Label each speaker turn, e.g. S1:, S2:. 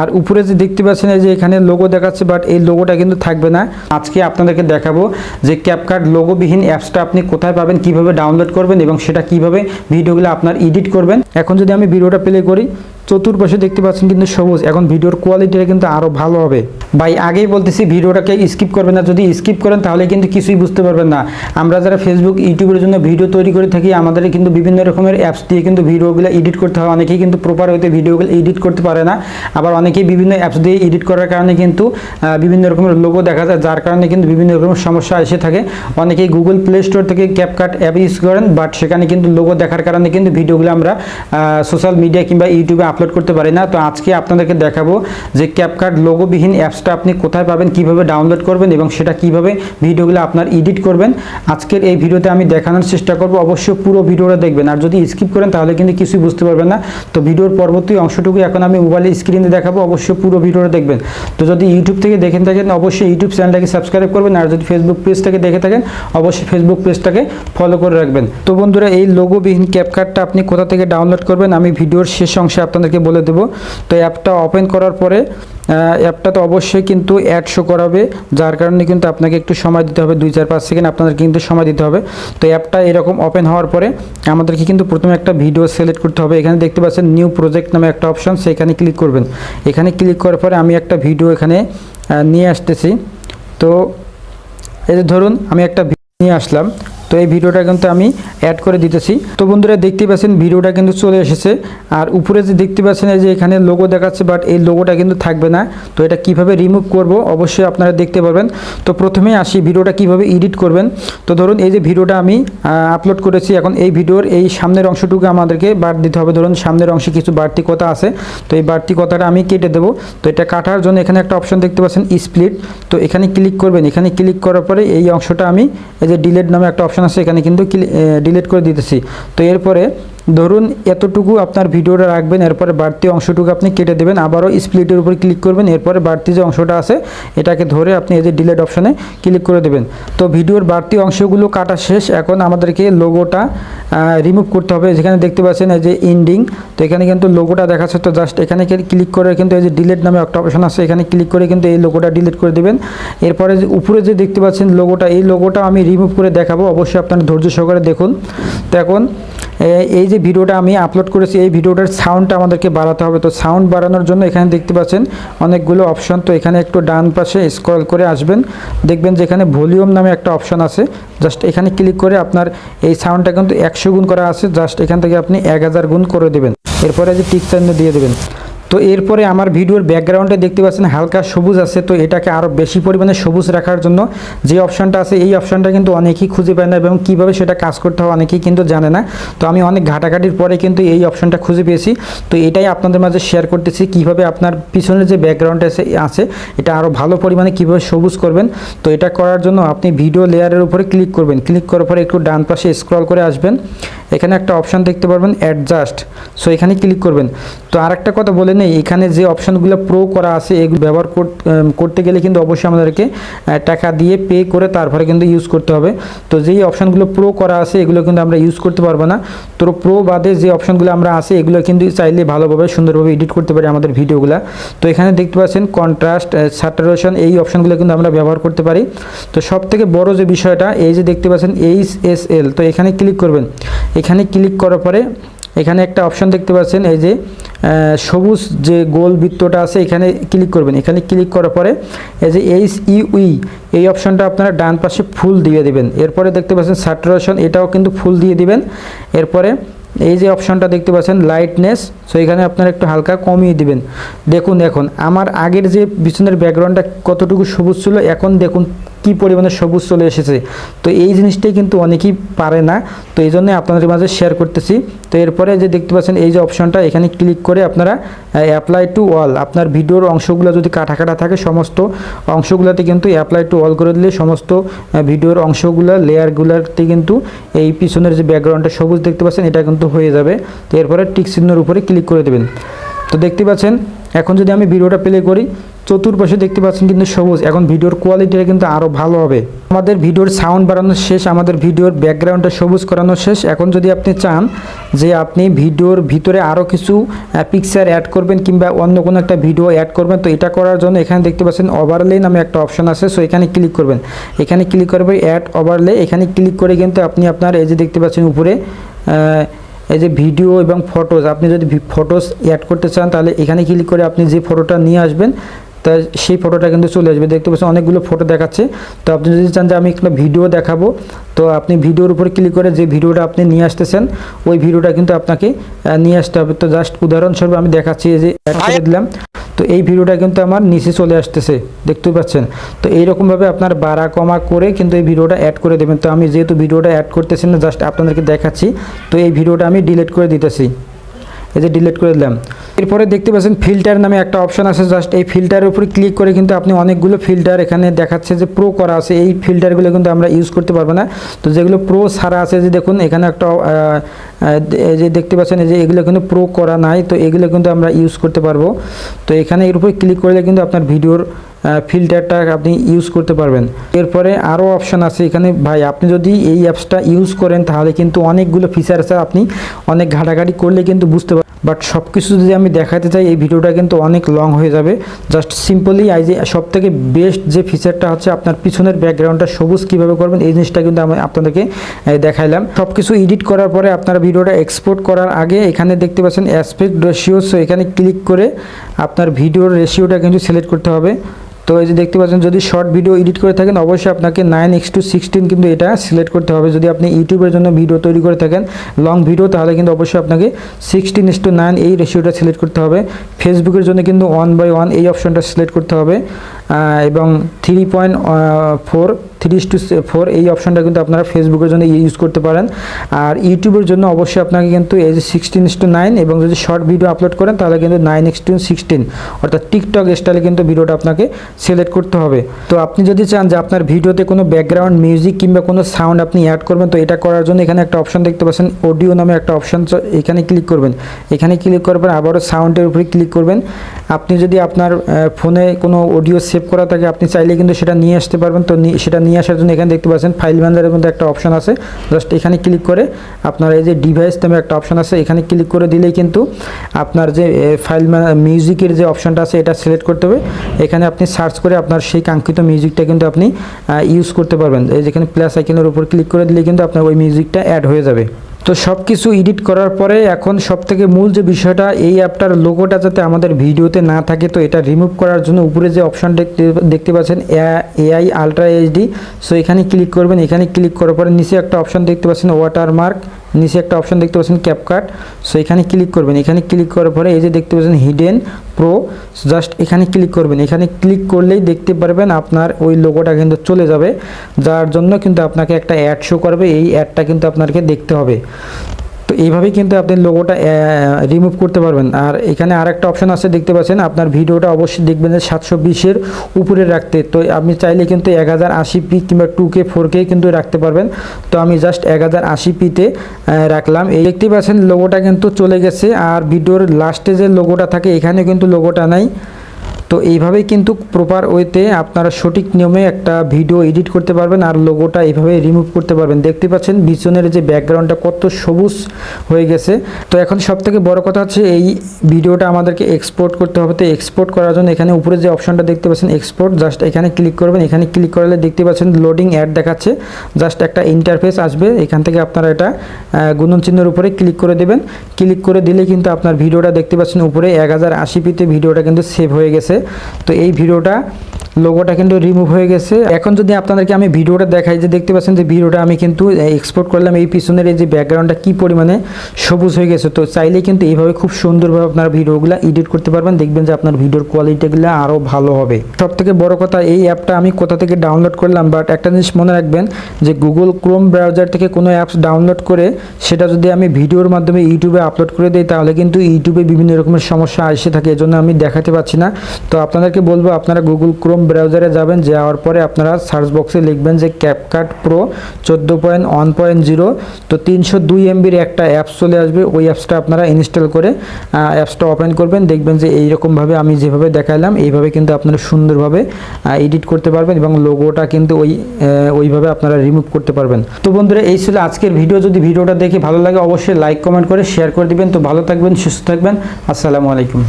S1: আর উপরে যে দেখতে পাচ্ছেন এই যে এখানে লোগো দেখাচ্ছে বাট এই লোগোটা কিন্তু থাকবে না। আজকে আপনাদেরকে দেখাবো যে ক্যাপকার্ট লোগোবিহীন অ্যাপসটা আপনি কোথায় পাবেন, কীভাবে ডাউনলোড করবেন এবং সেটা কীভাবে ভিডিওগুলো আপনার এডিট করবেন। এখন যদি আমি ভিডিওটা প্লে করি চতুর্পাশে দেখতে পাচ্ছেন কিন্তু সবুজ। এখন ভিডিওর কোয়ালিটিটা কিন্তু আরও ভালো হবে। ভাই, আগেই বলতেছি, ভিডিওটাকে স্কিপ করবেন না। যদি স্কিপ করেন, তাহলে কিন্তু কিছুই বুঝতে পারবেন না। আমরা যারা ফেসবুক ইউটিউবের জন্য ভিডিও তৈরি করে থাকি, আমাদের কিন্তু বিভিন্ন রকমের অ্যাপস দিয়ে কিন্তু ভিডিওগুলো এডিট করতে হয়। অনেকেই কিন্তু প্রপার হইতে ভিডিওগুলো এডিট করতে পারে না। আবার অনেকেই বিভিন্ন অ্যাপস দিয়ে এডিট করার কারণে কিন্তু বিভিন্ন রকমের লোগো দেখা যায়, যার কারণে কিন্তু বিভিন্ন রকমের সমস্যা এসে থাকে। অনেকেই গুগল প্লে স্টোর থেকে ক্যাপকাট অ্যাপ ইউজ করেন বাট সেখানে কিন্তু লোগো দেখার কারণে কিন্তু ভিডিওগুলো আমরা সোশ্যাল মিডিয়া কিংবা ইউটিউবে আপলোড করতে পারি না, তো আজকে আপনাদেরকে দেখাবো যে ক্যাপকাট লোগোবিহীন অ্যাপসটা আপনি কোথায় পাবেন, কীভাবে ডাউনলোড করবেন এবং সেটা কীভাবে ভিডিওগুলো আপনার এডিট করবেন। আজকের এই ভিডিওতে আমি দেখানোর চেষ্টা করব, অবশ্যই পুরো ভিডিওটা দেখবেন। আর যদি স্কিপ করেন, তাহলে কিন্তু কিছুই বুঝতে পারবেন না। তো ভিডিওর পরবর্তী অংশটুকু এখন আমি মোবাইলে স্ক্রিনে দেখাবো, অবশ্যই পুরো ভিডিওটা দেখবেন। তো যদি ইউটিউব থেকে দেখে থাকেন, অবশ্যই ইউটিউব চ্যানেলটাকে সাবস্ক্রাইব করবেন। আর যদি ফেসবুক পেজ থেকে দেখে থাকেন, অবশ্যই ফেসবুক পেজটাকে ফলো করে রাখবেন। তো বন্ধুরা, এই লোগোবিহীন ক্যাপকার্টটা আপনি কোথা থেকে ডাউনলোড করবেন, আমি ভিডিওর শেষ অংশে আপনাদেরকে বলে দেবো। তো অ্যাপটা ওপেন করার পরে অ্যাপটা তো অবশ্যই কিন্তু অ্যাড শো করাবে। যার কারণে কিন্তু আপনাকে একটু সময় দিতে হবে, দুই চার পাঁচ সেকেন্ড আপনাদেরকে কিন্তু সময় দিতে হবে। তো অ্যাপটা এরকম ওপেন হওয়ার পরে আমাদেরকে কিন্তু প্রথমে একটা ভিডিও সিলেক্ট করতে হবে। এখানে দেখতে পাচ্ছেন নিউ প্রজেক্ট নামে একটা অপশন, সেখানে ক্লিক করবেন। এখানে ক্লিক করার পরে আমি একটা ভিডিও এখানে নিয়ে আসতেছি। তো এই ধরুন আমি একটা নিয়ে আসলাম। তো এই ভিডিওটা কিন্তু আমি অ্যাড করে দিতেছি। তো বন্ধুরা দেখতে পাচ্ছেন ভিডিওটা কিন্তু চলে এসেছে। আর উপরে যে দেখতে পাচ্ছেন এই যে এখানে লোগো দেখাচ্ছে বাট এই লোগোটা কিন্তু থাকবে না। তো এটা কীভাবে রিমুভ করব অবশ্যই আপনারা দেখতে পারবেন। তো প্রথমেই আসি ভিডিওটা কীভাবে এডিট করবেন। তো ধরুন এই যে ভিডিওটা আমি আপলোড করেছি, এখন এই ভিডিওর এই সামনের অংশটুকু আমাদেরকে বাদ দিতে হবে। ধরুন সামনের অংশে কিছু বাড়তি কথা আছে, তো এই বাড়তি কথাটা আমি কেটে দেবো। তো এটা কাটার জন্য এখানে একটা অপশন দেখতে পাচ্ছেন স্প্লিট তো এখানে ক্লিক করবেন। এখানে ক্লিক করার পরে এই অংশটা আমি এই যে ডিলেট নামে একটা অপশন আছে এখানে কিন্তু ডিলিট করে দিতেছি। তো এরপরে ধরুন এতটুকু আপনার ভিডিওটা রাখবেন, এরপরে বাড়তি অংশটুকু আপনি কেটে দেবেন, আবারও স্প্লিটের উপর ক্লিক করবেন, এরপরে বাড়তি যে অংশটা আছে, এটাকে ধরে আপনি এই যে ডিলেট অপশানে ক্লিক করে দেবেন। তো ভিডিওর বাড়তি অংশগুলো কাটা শেষ, এখন আমাদেরকে লোগোটা রিমুভ করতে হবে। যেখানে দেখতে পাচ্ছেন এই যে ইন্ডিং তো এখানে কিন্তু লোগোটা দেখাচ্ছে। তো জাস্ট এখানে ক্লিক করে কিন্তু এই যে ডিলেট নামে একটা অপশান আছে, এখানে ক্লিক করে কিন্তু এই লোগোটা ডিলিট করে দেবেন। এরপরে যে উপরে যে দেখতে পাচ্ছেন লোগোটা এই লোগোটা আমি রিমুভ করে দেখাবো। অবশ্যই আপনারা ধৈর্য সহকারে দেখুন। তো এখন এই যে ভিডিওটা আমি আপলোড করেছি, এই ভিডিওটার সাউন্ডটা আমাদেরকে বাড়াতে হবে। তো সাউন্ড বাড়ানোর জন্য এখানে দেখতে পাচ্ছেন অনেকগুলো অপশন তো এখানে একটু ডান পাশে স্ক্রল করে আসবেন। দেখবেন যে এখানে ভলিউম নামে একটা অপশন আছে। জাস্ট এখানে ক্লিক করে আপনার এই সাউন্ডটা কিন্তু একশো গুণ করা আছে। জাস্ট এখান থেকে আপনি এক হাজার গুণ করে দেবেন। এরপরে যে টিক চিহ্ন দিয়ে দেবেন। তো এরপরে আমার ভিডিওর ব্যাকগ্রাউন্ডে দেখতে পাচ্ছেন হালকা সবুজ আছে, তো এটাকে আরও বেশি পরিমাণে সবুজ রাখার জন্য যে অপশানটা আছে, এই অপশানটা কিন্তু অনেকেই খুঁজে পায় না এবং কীভাবে সেটা কাজ করতে হয় অনেকেই কিন্তু জানে না। তো আমি অনেক ঘাটাঘাটির পরে কিন্তু এই অপশানটা খুঁজে পেয়েছি। তো এটাই আপনাদের মাঝে শেয়ার করতেছি, কীভাবে আপনার পিছনের যে ব্যাকগ্রাউন্ড আছে আছে, এটা আরও ভালো পরিমাণে কীভাবে সবুজ করবেন। তো এটা করার জন্য আপনি ভিডিও লেয়ারের উপরে ক্লিক করবেন। ক্লিক করার পরে একটু ডান পাশে স্ক্রল করে আসবেন। এখানে একটা অপশান দেখতে পারবেন অ্যাডজাস্ট সো এখানে ক্লিক করবেন। তো আরেকটা কথা বলে নেই এখানে যে অপশানগুলো প্রো করা আছে, এগুলো ব্যবহার কর- করতে গেলে কিন্তু অবশ্যই আমাদেরকে টাকা দিয়ে পে করে তারপরে কিন্তু ইউজ করতে হবে। তো যেই অপশানগুলো প্রো করা আছে, এগুলো কিন্তু আমরা ইউজ করতে পারব না। তো প্রো বাদে যে অপশনগুলো আমরা আছে, এগুলো কিন্তু চাইলে ভালোভাবে, সুন্দরভাবে এডিট করতে পারি আমাদের ভিডিওগুলো। তো এখানে দেখতে পাচ্ছেন কন্ট্রাস্ট স্যাটারেশন এই অপশনগুলো কিন্তু আমরা ব্যবহার করতে পারি। তো সব থেকে বড় যে বিষয়টা, এই যে দেখতে পাচ্ছেন এইচ এস এল তো এখানে ক্লিক করবেন। এখানে ক্লিক করার পরে এখানে একটা অপশন দেখতে পাচ্ছেন, এই যে সবুজ যে গোল বৃত্তটা আছে, এখানে ক্লিক করবেন। এখানে ক্লিক করার পরে এই যে এইচ ইউই এই অপশনটা আপনারা ডান পাশে ফুল দিয়ে দিবেন। এরপরে দেখতে পাচ্ছেন স্যাটারেশন এটাও কিন্তু ফুল দিয়ে দিবেন। এরপরে এই যে অপশনটা দেখতে পাচ্ছেন লাইটনেস সো এখানে আপনারা একটু হালকা কমিয়ে দিবেন। দেখুন, এখন আমার আগের যে পিছনের ব্যাকগ্রাউন্ডটা কতটুকু সবুজ ছিল, এখন দেখুন কি পরিমাণে সবুজ চলে এসেছে? তো এই জিনিসটাই কিন্তু অনেকেই পারে না। তো এই জন্যই আপনাদের মাঝে শেয়ার করতেছি। তো এরপরে যে দেখতে পাচ্ছেন, এই যে অপশনটা এখানে ক্লিক করে আপনারা অ্যাপ্লাই টু অল আপনার ভিডিওর অংশগুলো যদি কাটা কাটা থাকে, সমস্ত অংশগুলোতে কিন্তু অ্যাপ্লাই টু অল করে দিলে সমস্ত ভিডিওর অংশগুলো, লেয়ারগুলোতে কিন্তু এই পিছনের যে ব্যাকগ্রাউন্ডটা সবুজ দেখতে পাচ্ছেন, এটা কিন্তু হয়ে যাবে। তো এরপরে টিক চিহ্নের উপরে ক্লিক করে দেবেন। তো দেখতে পাচ্ছেন এখন যদি আমি ভিডিওটা প্লে করি, চতুর্পাশে দেখতে পাচ্ছেন কিন্তু সবুজ। এখন ভিডিওর কোয়ালিটিটা কিন্তু আরও ভালো হবে। আমাদের ভিডিওর সাউন্ড বাড়ানো শেষ, আমাদের ভিডিওর ব্যাকগ্রাউন্ডটা সবুজ করানো শেষ। এখন যদি আপনি চান যে আপনি ভিডিওর ভিতরে আরও কিছু পিকচার অ্যাড করবেন কিংবা অন্য কোনো একটা ভিডিও অ্যাড করবেন, তো এটা করার জন্য এখানে দেখতে পাচ্ছেন ওভারলে নামে একটা অপশন আছে। সো এখানে ক্লিক করবেন। এখানে ক্লিক করবে অ্যাড ওভারলে এখানে ক্লিক করে কিন্তু আপনি আপনার এই যে দেখতে পাচ্ছেন উপরে এই যে ভিডিও এবং ফটোজ আপনি যদি ফটোস অ্যাড করতে চান তাহলে এখানে ক্লিক করে আপনি যে ফটোটা নিয়ে আসবেন তা সেই ফটোটা কিন্তু চলে আসবে। দেখতে পাচ্ছেন অনেকগুলো ফটো দেখাচ্ছে। তো আপনি যদি চান যে আমি একটা ভিডিও দেখাবো তো আপনি ভিডিওর উপরে ক্লিক করে যে ভিডিওটা আপনি নিয়ে আসতেছেন ওই ভিডিওটা কিন্তু আপনাকে নিয়ে আসতে হবে। তো জাস্ট উদাহরণস্বরূপ আমি দেখাচ্ছি এই যে অ্যাড করে দিলাম। তো এই ভিডিওটা কিন্তু আমার নিচে চলে আসতেছে, দেখতেই পাচ্ছেন। তো এইরকমভাবে আপনার বাড়া কমা করে কিন্তু এই ভিডিওটা অ্যাড করে দেবেন। তো আমি যেহেতু ভিডিওটা অ্যাড করতেছি না জাস্ট আপনাদেরকে দেখাচ্ছি, তো এই ভিডিওটা আমি ডিলিট করে দিতেছি। এই যে ডিলিট করে দিলাম। এরপরে দেখতে পাচ্ছেন ফিল্টার নামে একটা অপশন আছে জাস্ট এই ফিল্টারের উপরে ক্লিক করে কিন্তু আপনি অনেকগুলো ফিল্টার এখানে দেখাচ্ছে যে প্রো করা আছে, এই ফিল্টারগুলো কিন্তু আমরা ইউজ করতে পারব না। তো যেগুলো প্রো ছাড়া আছে যে দেখুন, এখানে একটা যে দেখতে পাচ্ছেন যে এগুলো কিন্তু প্রো করা নাই, তো এগুলো কিন্তু আমরা ইউজ করতে পারব। তো এখানে এর উপরে ক্লিক করলে কিন্তু আপনার ভিডিওর ফিল্টারটা আপনি ইউজ করতে পারবেন। এরপরে আরও অপশান আছে এখানে। ভাই, আপনি যদি এই অ্যাপসটা ইউজ করেন, তাহলে কিন্তু অনেকগুলো ফিচার আছে। আপনি অনেক ঘাটাঘাটি করলে কিন্তু বুঝতে পারবেন বাট সব কিছু যদি আমি দেখাতে চাই, এই ভিডিওটা কিন্তু অনেক লং হয়ে যাবে। জাস্ট সিম্পলি আই যে সব থেকে বেস্ট যে ফিচারটা হচ্ছে আপনার পিছনের ব্যাকগ্রাউন্ডটা সবুজ কীভাবে করবেন, এই জিনিসটা কিন্তু আমি আপনাদেরকে দেখাইলাম। সব কিছু এডিট করার পরে আপনারা ভিডিওটা এক্সপোর্ট করার আগে এখানে দেখতে পাচ্ছেন অ্যাসপেক্ট রেশিও সো এখানে ক্লিক করে আপনার ভিডিওর রেশিওটা কিন্তু সিলেক্ট করতে হবে। তো এই যে দেখতে পাচ্ছেন, যদি শর্ট ভিডিও এডিট করে থাকেন, অবশ্যই আপনাকে নাইন এক্স টু সিক্সটিন কিন্তু এটা সিলেক্ট করতে হবে। যদি আপনি ইউটিউবের জন্য ভিডিও তৈরি করে থাকেন লং ভিডিও তাহলে কিন্তু অবশ্যই আপনাকে সিক্সটিন এক্স টু নাইন এই রেশিওটা সিলেক্ট করতে হবে। ফেসবুকের জন্য কিন্তু ওয়ান বাই ওয়ান এই অপশনটা সিলেক্ট করতে হবে। এবং three point four three two four এই অপশনটা কিন্তু আপনারা ফেসবুকের জন্য ইউজ করতে পারেন। আর ইউটিউবের জন্য অবশ্যই আপনাকে কিন্তু এই যে সিক্সটিন টু নাইন এবং যদি শর্ট ভিডিও আপলোড করেন, তাহলে কিন্তু নাইন এক্স টু সিক্সটিন অর্থাৎ টিকটক স্টাইলে কিন্তু ভিডিওটা আপনাকে সিলেক্ট করতে হবে। তো আপনি যদি চান যে আপনার ভিডিওতে কোনো ব্যাকগ্রাউন্ড মিউজিক কিংবা কোনো সাউন্ড আপনি অ্যাড করবেন, তো এটা করার জন্য এখানে একটা অপশন দেখতে পাচ্ছেন অডিও নামে একটা অপশন এখানে ক্লিক করবেন। এখানে ক্লিক করবেন আবারও সাউন্ডের উপরে ক্লিক করবেন। আপনি যদি আপনার ফোনে কোনো অডিও সেভ করা থাকে, আপনি চাইলে কিন্তু সেটা নিয়ে আসতে পারবেন। তো সেটা নিয়ে আসার জন্য এখানে দেখতে পাচ্ছেন ফাইল ম্যানেজারের মধ্যে একটা অপশন আছে। জাস্ট এখানে ক্লিক করে আপনার এই যে ডিভাইস নামে একটা অপশন আছে, এখানে ক্লিক করে দিলেই কিন্তু আপনার যে ফাইল মিউজিকের যে অপশনটা আছে, এটা সিলেক্ট করতে হবে। এখানে আপনি সার্চ করে আপনার সেই কাঙ্ক্ষিত মিউজিকটা কিন্তু আপনি ইউজ করতে পারবেন। এই যেখানে প্লাস আইকনের উপর ক্লিক করে দিলে কিন্তু আপনার ওই মিউজিকটা অ্যাড হয়ে যাবে। তো সব কিছু এডিট করার পরে এখন সব থেকে মূল যে বিষয়টা, এই অ্যাপটার লোগোটা যাতে আমাদের ভিডিওতে না থাকে, তো এটা রিমুভ করার জন্য উপরে যে অপশন দেখতে পাচ্ছেন এআই আলট্রা এইচডি সো এখানে ক্লিক করবেন। এখানে ক্লিক করার পরে নিচে একটা অপশন দেখতে পাচ্ছেন ওয়াটারমার্ক নিচে একটা অপশন দেখতে পাচ্ছেন ক্যাপকাট সো এখানে ক্লিক করবেন। এখানে ক্লিক করার পরে এই যে দেখতে পাচ্ছেন হিডেন প্রো জাস্ট এখানে ক্লিক করবেন। এখানে ক্লিক করলেই দেখতে পারবেন আপনার ওই লোগোটা কিন্তু চলে যাবে। যার জন্য কিন্তু আপনাকে একটা অ্যাড শো করবে। এই অ্যাডটা কিন্তু আপনাকে দেখতে হবে। তো এইভাবেই কিন্তু আপনি লোগোটা রিমুভ করতে পারবেন। আর এখানে আর একটা অপশন আছে, দেখতে পাচ্ছেন, আপনার ভিডিওটা অবশ্যই দেখবেন যে সাতশো বিশের উপরে রাখতে। তো আপনি চাইলে কিন্তু এক হাজার আশি পি কিংবা টু কে ফোর কে কিন্তু রাখতে পারবেন। তো আমি জাস্ট এক হাজার আশি পিতে রাখলাম। এই দেখতে পাচ্ছেন লোগোটা কিন্তু চলে গেছে। আর ভিডিওর লাস্টে যে লোগোটা থাকে, এখানে কিন্তু লোগোটা নাই। তো এইভাবেই কিন্তু প্রপার ওয়েতে আপনারা সঠিক নিয়মে একটা ভিডিও এডিট করতে পারবেন আর লোগোটা এইভাবে রিমুভ করতে পারবেন। দেখতে পাচ্ছেন পিছনের যে ব্যাকগ্রাউন্ডটা কত সবুজ হয়ে গেছে। তো এখন সব থেকে বড় কথা হচ্ছে এই ভিডিওটা আমাদেরকে এক্সপোর্ট করতে হবে। তো এক্সপোর্ট করার জন্য এখানে উপরে যে অপশনটা দেখতে পাচ্ছেন এক্সপোর্ট জাস্ট এখানে ক্লিক করবেন। এখানে ক্লিক করলে দেখতে পাচ্ছেন লোডিং অ্যাড দেখাচ্ছে। জাস্ট একটা ইন্টারফেস আসবে। এখান থেকে আপনারা এটা গুণন চিহ্নের উপরে ক্লিক করে দেবেন। ক্লিক করে দিলে কিন্তু আপনার ভিডিওটা দেখতে পাচ্ছেন উপরে এক হাজার আশি পিতে ভিডিওটা কিন্তু সেভ হয়ে গেছে। তো এই ভিডিওটা লোগোটা কিন্তু রিমুভ হয়ে গেছে। এখন যদি আপনাদেরকে আমি ভিডিওটা দেখাই, যে দেখতে পাচ্ছেন যে ভিডিওটা আমি কিন্তু এক্সপোর্ট করলাম। এই পিছনের এই যে ব্যাকগ্রাউন্ডটা কি পরিমাণে সবুজ হয়ে গেছে, তো চাইলে কিন্তু এইভাবে খুব সুন্দরভাবে আপনারা ভিডিওগুলো এডিট করতে পারবেন। দেখবেন যে আপনার ভিডিওর কোয়ালিটিগুলো আরও ভালো হবে। সব থেকে বড় কথা, এই অ্যাপটা আমি কোথা থেকে ডাউনলোড করলাম? বাট একটা জিনিস মনে রাখবেন, যে গুগল ক্রোম ব্রাউজার থেকে কোনো অ্যাপস ডাউনলোড করে, সেটা যদি আমি ভিডিওর মাধ্যমে ইউটিউবে আপলোড করে দিই, তাহলে কিন্তু ইউটিউবে বিভিন্ন রকমের সমস্যা এসে থাকে। এজন্য আমি দেখাতে পাচ্ছি না। তো আপনাদেরকে বলব, আপনারা গুগল ক্রোম ব্রাউজারে যাবেন যাওয়ার পরে আপনারা সার্চ বক্সে লিখবেন যে ক্যাপকাট প্রো চোদ্দ পয়েন্ট ওয়ান পয়েন্ট জিরো তো তিনশো দুই এমবির একটা অ্যাপস চলে আসবে, ওই অ্যাপসটা আপনারা ইনস্টল করে অ্যাপসটা ওপেন করবেন, দেখবেন যে এইরকমভাবে আমি যেভাবে দেখালাম এইভাবে কিন্তু আপনারা সুন্দরভাবে এডিট করতে পারবেন এবং লোগোটা কিন্তু ওই ওইভাবে আপনারা রিমুভ করতে পারবেন। তো বন্ধুরা, এই ছিল আজকের ভিডিও। যদি ভিডিওটা দেখে ভালো লাগে, অবশ্যই লাইক কমেন্ট করে শেয়ার করে দিবেন। তো ভালো থাকবেন, সুস্থ থাকবেন। আসসালামু আলাইকুম।